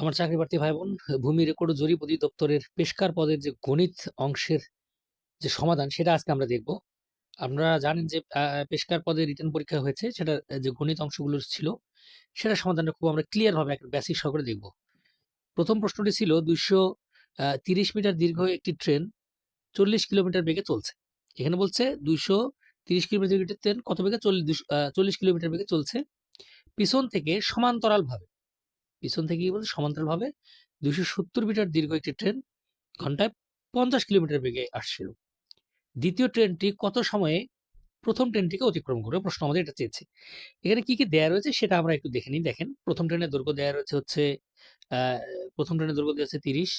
আমার চাকরি প্রার্থী ভাই বোন ভূমি রেকর্ড জরিপ অধিদপ্তরের পেশকার পদের যে গণিত অংশের যে সমাধান, সেটা আজকে আমরা দেখব। আপনারা জানেন যে পেশকার পদে রিটার্ন পরীক্ষা হয়েছে সেটা যে গণিত অংশগুলো ছিল সেটা সমাধানটা খুব আমরা ক্লিয়ারভাবে একটা বেসিক সহকারে দেখব। প্রথম প্রশ্নটি ছিল, দুইশো তিরিশ মিটার দীর্ঘ একটি ট্রেন চল্লিশ কিলোমিটার বেগে চলছে। এখানে বলছে দুইশো তিরিশ কিলোমিটার ট্রেন কত বেগে চল্লিশ চল্লিশ কিলোমিটার বেগে চলছে? পিছন থেকে সমান্তরাল ভাবে পিছন থেকে কি বলছে সমান্তরাল ভাবে দুইশো সত্তর মিটার দীর্ঘ একটি ট্রেন ঘন্টায় পঞ্চাশ কিলোমিটার বেগে আসছিল। দ্বিতীয় ট্রেনটি কত সময়ে প্রথম ট্রেনটিকে অতিক্রম করবে? প্রশ্ন আমাদের এটা চেয়েছে। এখানে কি কি দেয়া রয়েছে সেটা আমরা একটু দেখে নিই। দেখেন, প্রথম ট্রেনের দৈর্ঘ্য দেয়া রয়েছে হচ্ছে প্রথম ট্রেনের দৈর্ঘ্য দেওয়া হচ্ছে তিরিশ,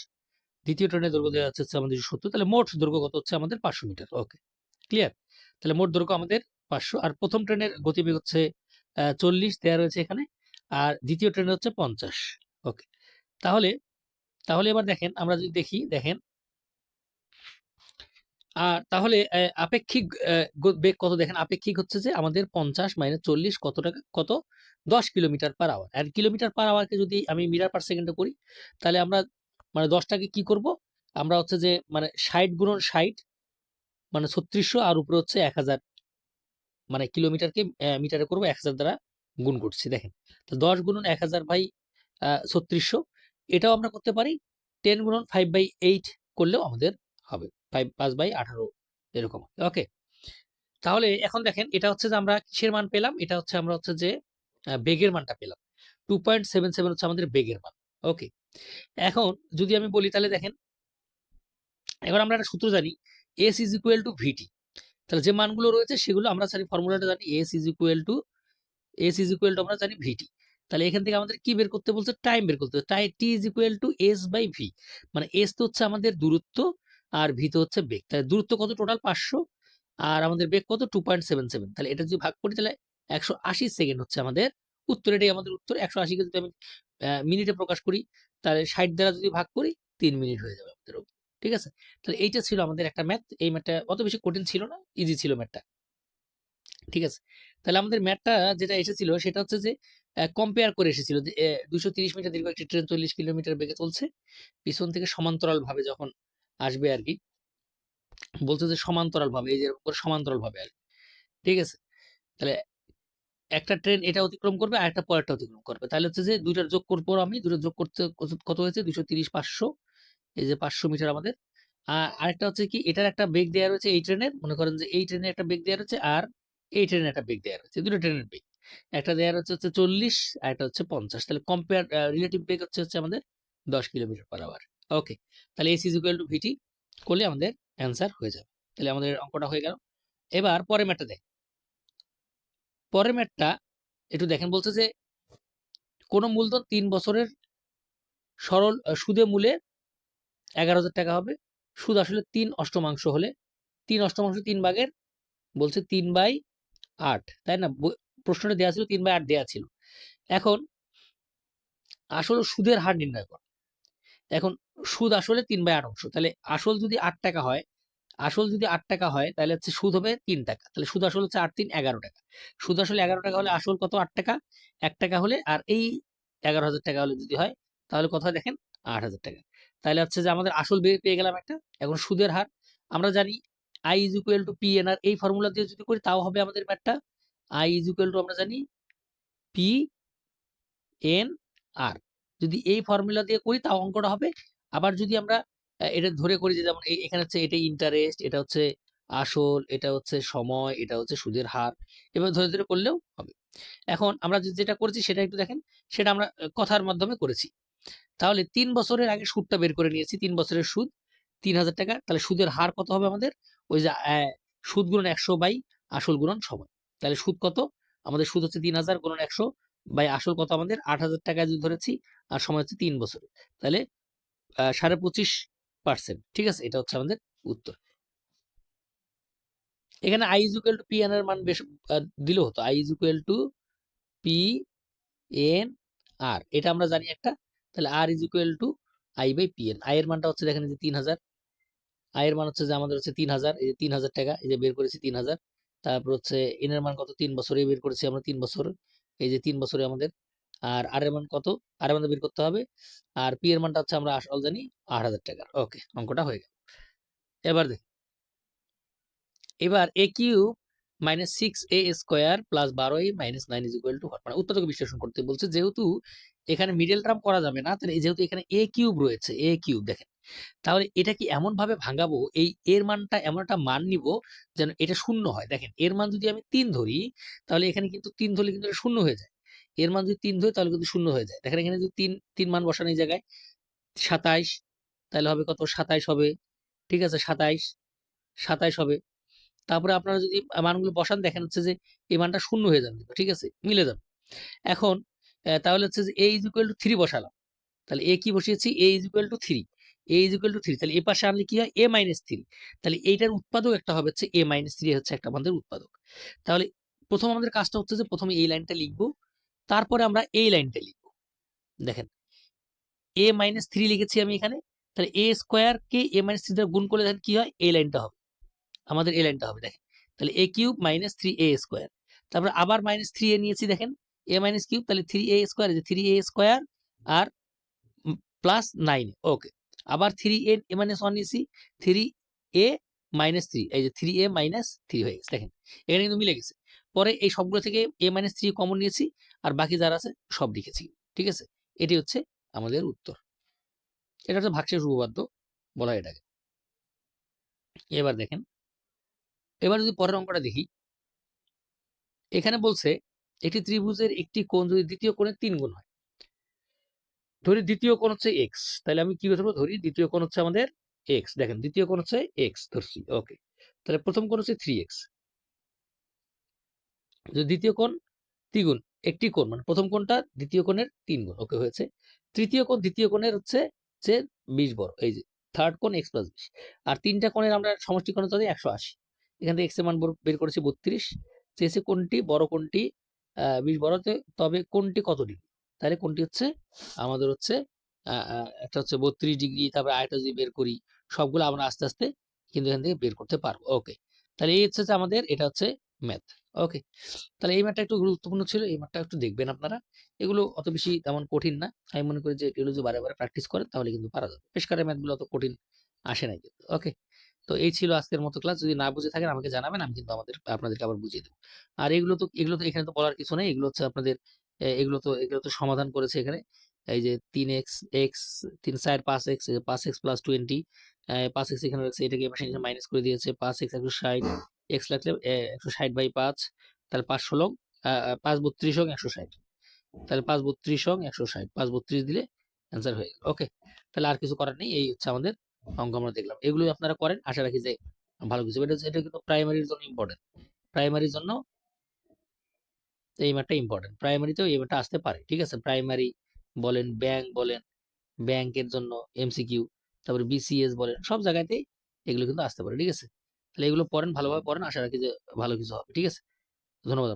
দ্বিতীয় ট্রেনের দৈর্ঘ্য দেওয়া হচ্ছে আমাদের সত্তর, তাহলে মোট দৈর্ঘ্য কত হচ্ছে আমাদের পাঁচশো মিটার। ওকে, ক্লিয়ার? তাহলে মোট দৈর্ঘ্য আমাদের পাঁচশো, আর প্রথম ট্রেনের গতিবেগ হচ্ছে চল্লিশ দেওয়া রয়েছে এখানে। আর দ্বিতীয় ট্রেনের হচ্ছে পঞ্চাশ। ওকে তাহলে তাহলে এবার দেখেন, আমরা যদি দেখি, দেখেন। আর তাহলে আপেক্ষিক বেগ কত দেখেন? আপেক্ষিক হচ্ছে যে আমাদের পঞ্চাশ মাইনাস চল্লিশ কত টাকা, কত? দশ কিলোমিটার পার আওয়ার আর কিলোমিটার পার আওয়ারকে যদি আমি মিটার পার সেকেন্ডে করি, তাহলে আমরা মানে দশটাকে কি করব? আমরা হচ্ছে যে মানে ষাট গুণন ষাট মানে ছত্রিশশো, আর উপরে হচ্ছে এক হাজার মানে কিলোমিটারকে মিটারে করব এক হাজার দ্বারা গুণ করছি, দেখেন। তো দশ গুণন এক হাজার বাই ছত্রিশশো, এটাও আমরা করতে পারি। টেন গুণন ফাইভ বাই এইট করলেও আমাদের হবে। ফাইভ পাঁচ বাই আঠারো এরকম। ওকে? তাহলে এখন দেখেন, এটা হচ্ছে যে আমরা কিসের মান পেলাম? এটা হচ্ছে আমরা হচ্ছে যে বেগের মানটা পেলাম। টু পয়েন্ট সেভেন সেভেন হচ্ছে আমাদের বেগের মান। ওকে? এখন যদি আমি বলি তাহলে দেখেন, এবার আমরা একটা সূত্র জানি S is equal to VT তাহলে যে মানগুলো রয়েছে সেগুলো আমরা জানি ফর্মুলাটা জানি S is equal to S is equal to আমরা জানি ভিটি তাহলে এখান থেকে আমাদের কি বের করতে বলছে? টাইম বের করতে টাই T is equal to S by V মানে এস তো হচ্ছে আমাদের দূরত্ব আর ভি তো হচ্ছে বেগ। তাহলে দূরত্ব কত? টোটাল পাঁচশো। আর আমাদের বেগ কত? টু পয়েন্ট সেভেন সেভেন তাহলে এটা যদি ভাগ করি তাহলে একশো আশি সেকেন্ড হচ্ছে আমাদের উত্তর। এটাই আমাদের উত্তর। একশো আশিকে যদি আমি মিনিটে প্রকাশ করি, তাহলে ষাট দ্বারা যদি ভাগ করি, তিন মিনিট হয়ে যাবে আমাদের ঠিক আছে? তাহলে এইটা ছিল আমাদের একটা ম্যাথ এই ম্যাথটা অত বেশি কঠিন ছিল না। ইজি ছিল ম্যাথটা ঠিক আছে? তাহলে আমাদের ম্যাথটা যেটা এসেছিল সেটা হচ্ছে যে কম্পেয়ার করে এসেছিল যে দুশো তিরিশ মিটার দীর্ঘ একটি ট্রেন চল্লিশ কিলোমিটার বেগে চলছে। পিছন থেকে সমান্তরাল ভাবে যখন আসবে আর কি বলছে যে সমান্তরাল ভাবে এই যে এরকম করে সমান্তরাল ভাবে ঠিক আছে? তাহলে একটা ট্রেন এটা অতিক্রম করবে আর একটা পরেরটা অতিক্রম করবে। তাহলে হচ্ছে যে, দুইটার যোগ করব আমি দুটো যোগ করতে কত হয়েছে? দুশো তিরিশ পাঁচশো, এই যে পাঁচশো মিটার আমাদের। আর আরেকটা হচ্ছে কি, এটার একটা বেগ দেওয়া রয়েছে এই ট্রেনের মনে করেন যে এই ট্রেনের একটা বেগ দেওয়া রয়েছে আর এই ট্রেনের একটা বেগ দেওয়া রয়েছে দুটো ট্রেনের বেগ একটা দেওয়া রয়েছে হচ্ছে চল্লিশ আর একটা হচ্ছে পঞ্চাশ। তাহলে কম্পেয়ার রিলেটিভ বেগ হচ্ছে হচ্ছে আমাদের দশ কিলোমিটার পার আওয়ার ওকে তাহলে S is equal to VT করলে আমাদের অ্যান্সার হয়ে যাবে। তাহলে আমাদের অঙ্কটা হয়ে গেল। এবার পরের ম্যাটটা দেখ। পরের ম্যাটটা একটু দেখেন বলছে যে, কোনো মূলধন তিন বছরের সরল সুদে মূলে এগারো হাজার টাকা হবে। সুদ আসলে তিন অষ্টমাংশ হলে, তিন অষ্টমাংশ তিন ভাগের বলছে তিন বাই আট, তাই না? প্রশ্নটা দেওয়া ছিল, তিন বাই আট দেওয়া ছিল। এখন আসলে সুদের হার নির্ণয় কর। এখন সুদ আসলে তিন বাই আট অংশ, তাহলে আসল যদি আট টাকা হয়, আসল যদি আট টাকা হয়, তাহলে হচ্ছে সুদ হবে তিন টাকা। তাহলে সুদ আসল হচ্ছে আট তিন এগারো টাকা। সুদ আসলে এগারো টাকা হলে আসল কত? আট টাকা। এক টাকা হলে, আর এই এগারো হাজার টাকা হলে যদি হয়, তাহলে কত হয় দেখেন? আট হাজার টাকা। তাহলে হচ্ছে যে আমাদের আসল বে- পেয়ে গেলাম একটা, এখন সুদের হার। আমরা জানি I is equal to P R এই ফর্মুলা দিয়ে যদি করি, তাও হবে আমাদের ম্যাটটা আই ইজ ইকুয়াল টু আমরা জানি পি এন আর যদি এই ফর্মুলা দিয়ে করি, তাও অঙ্কটা হবে। আবার যদি আমরা এটা ধরে করি যে যেমন এখানে হচ্ছে এটা ইন্টারেস্ট এটা হচ্ছে আসল, এটা হচ্ছে সময়, এটা হচ্ছে সুদের হার, এভাবে ধরে ধরে করলেও হবে। এখন আমরা যেটা করেছি, সেটা একটু দেখেন, সেটা আমরা কথার মাধ্যমে করেছি। তাহলে তিন বছরের আগে সুদটা বের করে নিয়েছি, তিন বছরের সুদ তিন হাজার টাকা। তাহলে সুদের হার কত হবে আমাদের? ওই যে সুদ গুণন একশো বাই আসল গুণন সময়। তাহলে সুদ কত? আমাদের সুদ হচ্ছে তিন হাজার গুণন একশো বাই আসল কত আমাদের? আট হাজার টাকা যদি ধরেছি, আর সময় হচ্ছে তিন বছরে তাহলে সাড়ে পঁচিশ পার্সেন্ট ঠিক আছে? এটা হচ্ছে আমাদের উত্তর। এখানে I is equal to P N এর মান বেশ দিলেও হতো। I is equal to P N R এটা আমরা জানি একটা। তাহলে R is equal to I by P N I এর মানটা হচ্ছে দেখেন যে তিন হাজার। আয়ের মান হচ্ছে যে আমাদের হচ্ছে তিন হাজার এই যে তিন হাজার টাকা, এই যে বের করেছি তিন হাজার তারপর হচ্ছে এন এর মান কত? তিন বছরে বের করেছি আমরা তিন বছর। এই যে তিন বছরে আমাদের। আর আর এর মান কত? আর এর মান বের করতে হবে। আর পি এর মানটা হচ্ছে আমরা আসল জানি আট হাজার টাকার ওকে, অঙ্কটা হয়ে গেল। এবার দেখ। এবার A cube minus six A square plus বারো A minus nine is equal to মানে উত্তরকে বিশ্লেষণ করতে বলছে, যেহেতু এখানে মিডল টার্ম করা যাবে না, তাহলে যেহেতু এখানে এ কিউব রয়েছে, এ কিউব, দেখেন। তাহলে এটা কি এমন ভাবে ভাঙাবো? এই এর মানটা এমন একটা মান নিব যেন এটা শূন্য হয়। দেখেন, এর মান যদি আমি তিন ধরি, তাহলে এখানে কিন্তু তিন ধরলে কিন্তু শূন্য হয়ে যায়। এর মান যদি তিন ধরি, তাহলে কিন্তু শূন্য হয়ে যায়। দেখেন, এখানে যদি তিন তিন মান বসানো এই জায়গায়, সাতাইশ, তাহলে হবে কত? সাতাইশ হবে। ঠিক আছে, সাতাইশ সাতাইশ হবে। তারপরে আপনারা যদি মানগুলো বসান, দেখেন হচ্ছে যে এই মানটা শূন্য হয়ে যাবে। ঠিক আছে, মিলে যাবে। এখন তাহলে হচ্ছে যে A is equal to three বসালাম। তাহলে এ কি বসিয়েছি? A is equal to three A is equal to three তাহলে এ পাশে আনলে কি হয়? এ মাইনাস থ্রি তাহলে এইটার উৎপাদক একটা হবে হচ্ছে এ মাইনাস থ্রি হচ্ছে একটা আমাদের উৎপাদক। তাহলে প্রথম আমাদের কাজটা হচ্ছে যে প্রথমে এই লাইনটা লিখব, তারপরে আমরা এই লাইনটা লিখব। দেখেন এ মাইনাস থ্রি লিখেছি আমি এখানে, তাহলে এ স্কোয়ার কে এ মাইনাস থ্রি দ্বারা গুণ করলে দেখেন কি হয়? এই লাইনটা হবে। আমাদের এই লাইনটা হবে, দেখেন। তাহলে A cube minus three A square তারপরে আবার মাইনাস থ্রি এ নিয়েছি, দেখেন। এ মাইনাস কিউব তাহলে three A square three A square R plus nine okay আবার থ্রি এ মাইনাস ওয়ান নিয়েছি থ্রি এ মাইনাস থ্রি এই যে থ্রি এ মাইনাস থ্রি হয়ে গেছে। দেখেন, এখানে কিন্তু মিলে গেছে। পরে এই সবগুলো থেকে এ মাইনাস থ্রি কমন নিয়েছি, আর বাকি যারা আছে সব লিখেছি, ঠিক আছে? এটি হচ্ছে আমাদের উত্তর। এটা হচ্ছে ভাগশেষ উপপাদ্য, বলা এটাকে। এবার দেখেন, এবার যদি পরের অঙ্কটা দেখি, এখানে বলছে, একটি ত্রিভুজের একটি কোণ যদি দ্বিতীয় কোণের তিন গুণ হয় ধরি দ্বিতীয় কোণ হচ্ছে এক্স তাহলে আমি কি ধরবো ধরি দ্বিতীয় কোণ হচ্ছে আমাদের এক্স দেখেন দ্বিতীয় কোণ হচ্ছে এক্স ধরছি ওকে তাহলে প্রথম কোণ হচ্ছে থ্রি এক্স দ্বিতীয় কোণ দ্বিগুণ, একটি কোণ মানে প্রথম কোণটা দ্বিতীয় কোণের তিন গুণ ওকে হয়েছে, তৃতীয় কোণ দ্বিতীয় কোণের হচ্ছে যে বিশ বড়, এই যে থার্ড কোণ এক্স প্লাস বিশ, আর তিনটা কোণের আমরা সমষ্টি কোণ হচ্ছে একশো আশি, এখান থেকে এক্সের মান বর- করেছি বত্রিশ, চেয়েছে কোনটি বড় কোনটি বিশ বড়তে তবে কোনটি কত ডিগ্রি? তাহলে কোনটি হচ্ছে? আমাদের হচ্ছে একটা হচ্ছে বত্রিশ ডিগ্রি তারপরে আরেকটা যদি বের করি, সবগুলো আমরা আস্তে আস্তে কিন্তু এখান থেকে বের করতে পারব। ওকে, তাহলে এই হচ্ছে আমাদের, এটা হচ্ছে ম্যাথ ওকে। তাহলে এই ম্যাথটা একটু গুরুত্বপূর্ণ ছিল, এই ম্যাথটা একটু দেখবেন আপনারা। এগুলো অত বেশি তেমন কঠিন না। আমি মনে করি যে এগুলো যদি বারে বারে প্র্যাকটিস করেন, তাহলে কিন্তু পারা যাবে। পেশকারের ম্যাথগুলো অত কঠিন আসে নাই কিন্তু, ওকে। তো এই ছিল আজকের মতো ক্লাস যদি না বুঝে থাকেন আমাকে জানাবেন, আমি কিন্তু আমাদের, আপনাদেরকে আবার বুঝিয়ে দেবো। আর এগুলো তো এগুলো তো এখানে তো বলার কিছু নেই, এগুলো হচ্ছে আপনাদের এগুলো তো এগুলো তো সমাধান করেছে এখানে। এই যে তিন এক্স এক্স, তিন সাইড পাঁচ এক্স পাঁচ এক্স প্লাস টোয়েন্টি পাঁচ এক্স এখানে রয়েছে। এটাকে এবার মাইনাস করে দিয়েছে। পাঁচ এক্স একশো ষাট, এক্স লাগলে একশো ষাট বাই পাঁচ, তাহলে পাঁচ ষোলো পাঁচ বত্রিশ হোক একশো ষাট। তাহলে পাঁচ বত্রিশ হোক একশো ষাট। পাঁচ বত্রিশ দিলে অ্যান্সার হয়ে গেল। ওকে তাহলে আর কিছু করার নেই। এই হচ্ছে আমাদের অঙ্ক আমরা দেখলাম। এগুলোই আপনারা করেন। আশা রাখি যে ভালো কিছু। এটা এটা কিন্তু প্রাইমারির জন্য ইম্পর্টেন্ট প্রাইমারির জন্য এই ম্যাটটা ইম্পর্টেন্ট প্রাইমারিতেও এই ম্যাটটা আসতে পারে, ঠিক আছে? প্রাইমারি বলেন ব্যাংক বলেন ব্যাংকের জন্য এমসিকিউ তারপরে বিসিএস বলেন, সব জায়গাতেই এগুলো কিন্তু আসতে পারে, ঠিক আছে? তাহলে এগুলো পড়েন, ভালোভাবে পড়েন, আশা রাখি যে ভালো কিছু হবে, ঠিক আছে? ধন্যবাদ।